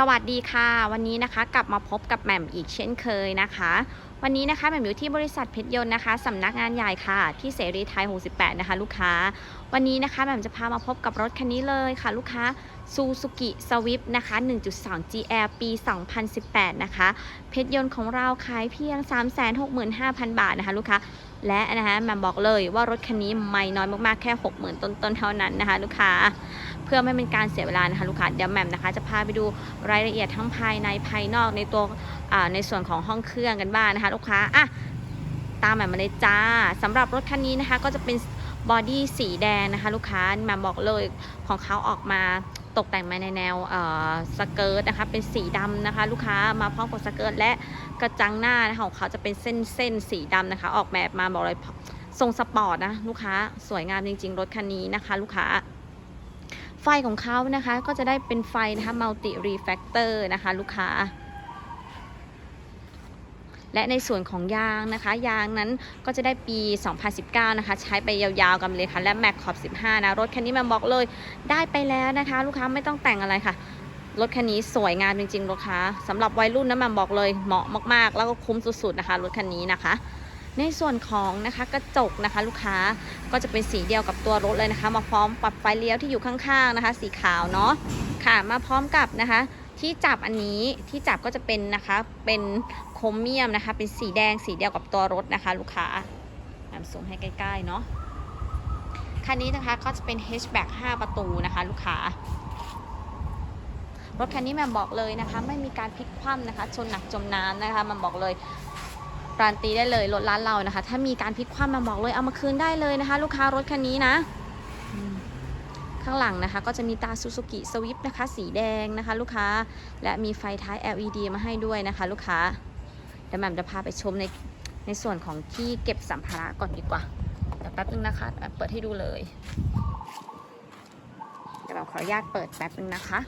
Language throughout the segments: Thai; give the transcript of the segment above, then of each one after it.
สวัสดีค่ะ วันนี้นะคะกลับมาพบกับแหม่มอีกเช่นเคยนะคะ วันนี้นะคะแหม่มอยู่ที่บริษัทเพชรยนต์นะคะสำนักงานใหญ่ค่ะ ที่เสรีไทย 68 นะคะ ลูกค้า วันนี้นะคะแหม่มจะพามาพบกับรถคันนี้เลยค่ะ ลูกค้า Suzuki Swift นะคะ1.2 GR ปี 2018 นะคะ เพชรยนต์ของเราขายเพียง 365,000 บาทนะคะ ลูกค้าและนะคะแหม่มบอกเลยว่ารถคันนี้ไม่น้อยมากๆแค่ 60,000 ต้นๆเท่านั้นนะคะ ลูกค้า เพื่อไม่เป็นการเสียเวลานะคะลูกค้าเดี๋ยวแหม่มนะคะจะพาไปดูรายละเอียดทั้งภายในภายนอกในตัวในส่วนของห้องเครื่องกันบ้างนะคะลูกค้าอะตามแหม่มมาเลยจ้าสำหรับรถคันนี้นะคะก็จะเป็นบอดี้สีแดงนะคะลูกค้าแหม่มบอกเลยของเขาออกมาตกแต่งมาในแนวสเกิร์ตนะคะเป็นสีดำนะคะ ลูกค้ามาพร้อมกับสเกิร์ตและกระจังหน้านะคะของเขาจะเป็นเส้นเส้นสีดำนะคะ ออกแบบมาบอกเลยทรงสปอร์ตนะลูกค้าสวยงามจริง ๆ รถคันนี้นะคะ ลูกค้า ไฟของเขานะคะ ก็จะได้เป็นไฟนะคะ multi refactor นะคะลูกค้า และในส่วนของยางนะคะ ยางนั้นก็จะได้ปี 2019 นะคะ ใช้ไปยาวๆกันเลยค่ะ และ Mac Corp 15 นะ รถคันนี้มันบอกเลยได้ไปแล้วนะคะ ลูกค้าไม่ต้องแต่งอะไรค่ะรถคันนี้สวยงามจริงๆลูกค้าสำหรับวัยรุ่นนะมันบอกเลยเหมาะมากๆ แล้วก็คุ้มสุดๆนะคะรถคันนี้นะคะ ในส่วนของนะคะกระจกนะคะ ลูกค้าก็จะเป็นสีเดียวกับตัวรถเลยนะคะ มาพร้อมปรับไฟเลี้ยวที่อยู่ข้างๆนะคะ สีขาวเนาะค่ะมาพร้อมกับนะคะที่จับอันนี้ที่จับก็จะเป็นนะคะเป็นโครเมียมนะคะ เป็นสีแดงสีเดียวกับตัวรถนะคะ ลูกค้านำซูมให้ใกล้ๆเนาะคันนี้นะคะก็จะเป็น hatchback 5 ประตูนะคะ ลูกค้ารถคันนี้แม่บอกเลยนะคะ ไม่มีการพลิกคว่ำนะคะ ชนหนักจมน้ำนะคะ มันบอกเลย การนตีได้เลยรถร้านเรานะคะ ถ้ามีการพลิกคว่ำมาบอกเลยเอามาคืนได้เลยนะคะ ลูกค้ารถคันนี้นะ ข้างหลังนะคะก็จะมีตา Suzuki Swift นะคะ สีแดงนะคะ ลูกค้าและมีไฟท้าย LED มาให้ด้วยนะคะ ลูกค้าเดี๋ยวแหม่มจะพาไปชมในในส่วนของที่เก็บสัมภาระก่อนดีกว่าเดี๋ยวแป๊บนึงนะคะเปิดให้ดูเลยเดี๋ยวแหม่มขออนุญาตเปิดแป๊บนึงนะคะ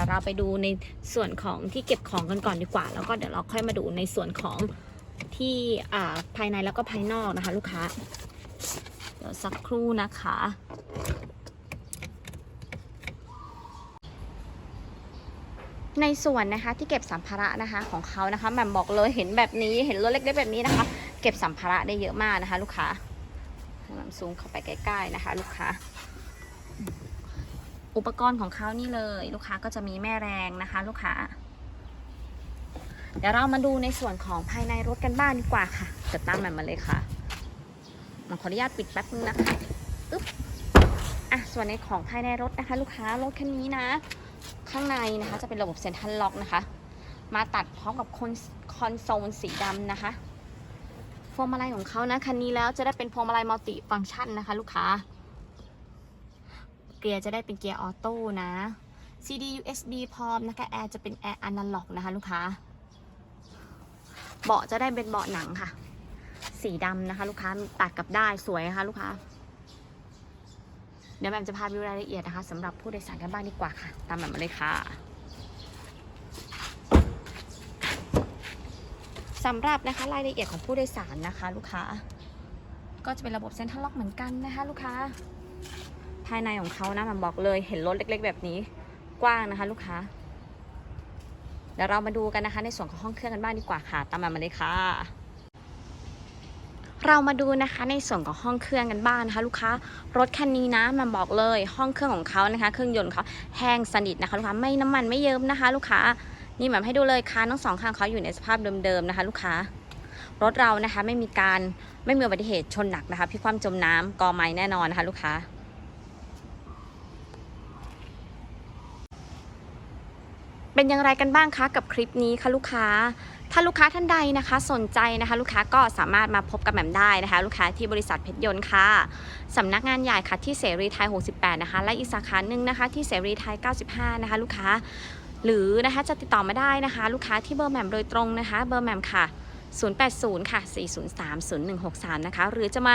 ดี๋ยวเราไปดูในส่วนของที่เก็บของกันก่อนดีกว่า แล้วก็เดี๋ยวเราค่อยมาดูในส่วนของที่อ่าภายในแล้วก็ภายนอกนะคะ ลูกค้า เดี๋ยวสักครู่นะคะ ในส่วนนะคะที่เก็บสัมภาระนะคะของเขานะคะแหม่มบอกเลยเห็นแบบนี้เห็นรถเล็กๆแบบนี้นะคะ เก็บสัมภาระได้เยอะมากนะคะ ลูกค้าแหม่มซูมเข้าไปใกล้ ๆนะคะ ลูกค้า อุปกรณ์ของเขานี่เลย ลูกค้าก็จะมีแม่แรงนะคะ ลูกค้า เดี๋ยวเรามาดูในส่วนของภายในรถกันบ้างดีกว่าค่ะจะตามแบบมาเลยค่ะมาขออนุญาตปิดแป๊บนึงนะคะอึ๊บอะส่วนในของภายในรถนะคะ ลูกค้ารถคันนี้นะ ข้างในนะคะ จะเป็นระบบเซ็นทรัลล็อกนะคะ มาตัดพร้อมกับคอนคอนโซลสีดำนะคะพวงมาลัยของเขานะคันนี้แล้วจะได้เป็นพวงมาลัยมัลติฟังก์ชันนะคะ ลูกค้า เกียร์จะได้เป็นเกียร์ออโต้นะ CD USB พร้อมนะคะแอร์จะเป็นแอร์อนาล็อกนะคะลูกค้า เบาะจะได้เป็นเบาะหนังค่ะ สีดำนะคะ ลูกค้าตัดกับได้สวยนะคะลูกค้า เดี๋ยวแมมจะพาไปดูรายละเอียดนะคะสำหรับผู้โดยสารกันบ้างดีกว่าค่ะ ตามแมมมาเลยค่ะสำหรับนะคะรายละเอียดของผู้โดยสารนะคะ ลูกค้า ก็จะเป็นระบบเซ็นทรัลล็อกเหมือนกันนะคะ ลูกค้า ภายในของเขานะมันบอกเลยเห็นรถเล็ก ๆ แบบนี้กว้างนะคะ ลูกค้าเดี๋ยวเรามาดูกันนะคะ ในส่วนของห้องเครื่องกันบ้างดีกว่าค่ะตามมามาเลยค่ะเรามาดูนะคะในส่วนของห้องเครื่องกันบ้างนะคะ ลูกค้ารถคันนี้นะมันบอกเลยห้องเครื่องของเขานะคะ เครื่องยนต์เขาแห้งสนิทนะคะลูกค้าไม่น้ำมันไม่เยิ้มนะคะ ลูกค้านี่แบบให้ดูเลยค่ะทั้งสองข้างเขาอยู่ในสภาพเดิมๆนะคะ ลูกค้ารถเรานะคะไม่มีการไม่มีอุบัติเหตุชนหนักนะคะพลิกคว่ำจมน้ำกอไม้แน่นอนนะคะ ลูกค้า เป็นอย่างไรกันบ้างคะกับคลิปนี้คะลูกค้า ถ้าลูกค้าท่านใดนะคะ สนใจนะคะ ลูกค้าก็สามารถมาพบกับแหม่มได้นะคะ ลูกค้าที่บริษัทเพชรยนต์ค่ะสำนักงานใหญ่ค่ะที่เสรีไทย 68 นะคะ และอีกสาขาหนึ่งนะคะ ที่เสรีไทย 95 นะคะ ลูกค้า หรือนะคะจะติดต่อมาได้นะคะ ลูกค้าที่เบอร์แหม่มโดยตรงนะคะ เบอร์แหม่มค่ะ 080 ค่ะ 403 0163 นะคะ หรือจะมา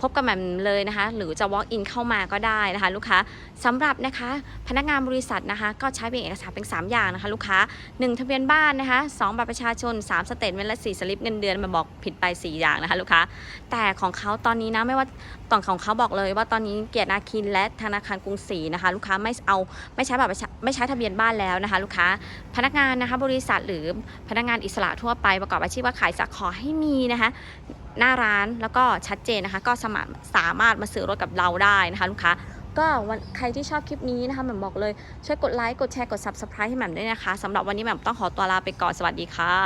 พบกับแหม่มเลยนะคะ หรือจะ walk in เข้ามาก็ได้นะคะ ลูกค้าสำหรับนะคะ พนักงานบริษัทนะคะ ก็ใช้เป็นเอกสารเป็น 3 อย่างนะคะ ลูกค้า 1 ทะเบียนบ้านนะคะ 2 บัตรประชาชน 3 สเตทเมนต์และ 4 สลิปเงินเดือนมาบอกผิดไป 4 อย่างนะคะ ลูกค้า แต่ของเขาตอนนี้นะไม่ว่าตอนของเขาบอกเลย ว่าตอนนี้เกียรตินาคินและธนาคารกรุงศรีนะคะ ลูกค้าไม่เอาไม่ใช้บัตรประชาไม่ใช้ทะเบียนบ้านแล้วนะคะ ลูกค้า พนักงานนะคะ บริษัทหรือพนักงานอิสระทั่วไปประกอบอาชีพว่าขายจะขอให้มีนะคะหน้าร้านแล้วก็ชัดเจนนะคะ ก็สามารถสามารถมาซื้อรถกับเราได้นะคะลูกค้าก็วันใครที่ชอบคลิปนี้นะคะแหม่มบอกเลย ช่วยกดไลค์ กดแชร์ กด subscribe ให้แหม่มด้วยนะคะสำหรับวันนี้แหม่มต้องขอตัวลาไปก่อน สวัสดีค่ะ